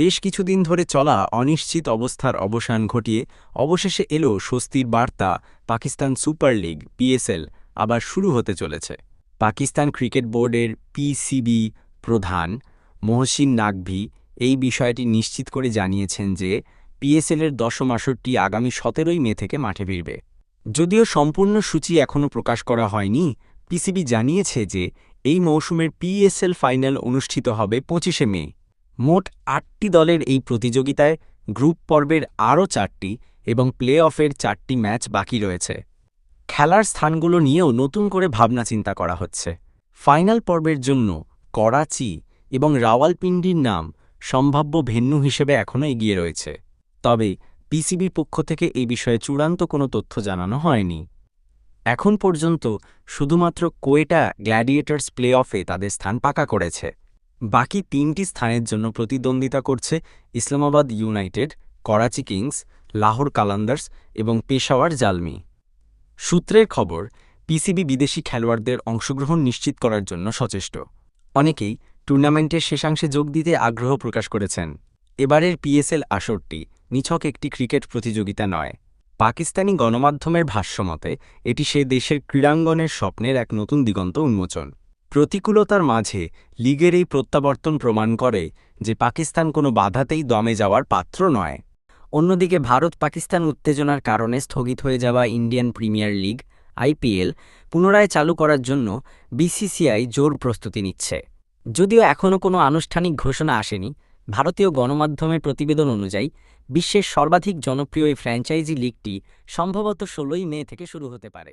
বেশ কিছুদিন ধরে চলা অনিশ্চিত অবস্থার অবসান ঘটিয়ে অবশেষে এলো স্বস্তির বার্তা, পাকিস্তান সুপার লিগ পিএসএল আবার শুরু হতে চলেছে। পাকিস্তান ক্রিকেট বোর্ডের পিসিবি প্রধান মহসিন নাকভি এই বিষয়টি নিশ্চিত করে জানিয়েছেন যে পিএসএলের দশম আসরটি আগামী সতেরোই মে থেকে মাঠে ফিরবে। যদিও সম্পূর্ণ সূচি এখনও প্রকাশ করা হয়নি পিসিবি জানিয়েছে যে, এই মৌসুমের পিএসএল ফাইনাল অনুষ্ঠিত হবে পঁচিশে মে। মোট আটটি দলের এই প্রতিযোগিতায় গ্রুপ পর্বের আরও চারটি এবং প্লে অফের চারটি ম্যাচ বাকি রয়েছে। খেলার স্থানগুলো নিয়েও নতুন করে ভাবনা চিন্তা করা হচ্ছে। ফাইনাল পর্বের জন্য করাচি এবং রাওয়ালপিন্ডির নাম সম্ভাব্য ভেন্যু হিসেবে এখনও এগিয়ে রয়েছে। তবে পিসিবির পক্ষ থেকে এই বিষয়ে চূড়ান্ত কোনো তথ্য জানানো হয়নি। এখন পর্যন্ত শুধুমাত্র কোয়েটা গ্ল্যাডিয়েটার্স প্লে অফে তাদের স্থান পাকা করেছে। বাকি তিনটি স্থানের জন্য প্রতিদ্বন্দ্বিতা করছে ইসলামাবাদ ইউনাইটেড, করাচি কিংস, লাহোর কালান্দার্স এবং পেশাওয়ার জালমি। সূত্রের খবর, পিসিবি বিদেশি খেলোয়াড়দের অংশগ্রহণ নিশ্চিত করার জন্য সচেষ্ট। অনেকেই টুর্নামেন্টের শেষাংশে যোগ দিতে আগ্রহ প্রকাশ করেছেন। এবারের পিএসএল আসরটি নিছক একটি ক্রিকেট প্রতিযোগিতা নয়। পাকিস্তানি গণমাধ্যমের ভাষ্যমতে, এটি সে দেশের ক্রীড়াঙ্গনের স্বপ্নের এক নতুন দিগন্ত উন্মোচন। প্রতিকূলতার মাঝে লিগের এই প্রত্যাবর্তন প্রমাণ করে যে পাকিস্তান কোনো বাধাতেই দমে যাওয়ার পাত্র নয়। অন্যদিকে ভারত পাকিস্তান উত্তেজনার কারণে স্থগিত হয়ে যাওয়া ইন্ডিয়ান প্রিমিয়ার লিগ, আইপিএল, পুনরায় চালু করার জন্য বিসিসিআই জোর প্রস্তুতি নিচ্ছে। যদিও এখনও কোনো আনুষ্ঠানিক ঘোষণা আসেনি, ভারতীয় গণমাধ্যমের প্রতিবেদন অনুযায়ী বিশ্বের সর্বাধিক জনপ্রিয় এই ফ্র্যাঞ্চাইজি লিগটি সম্ভবত ষোলোই মে থেকে শুরু হতে পারে।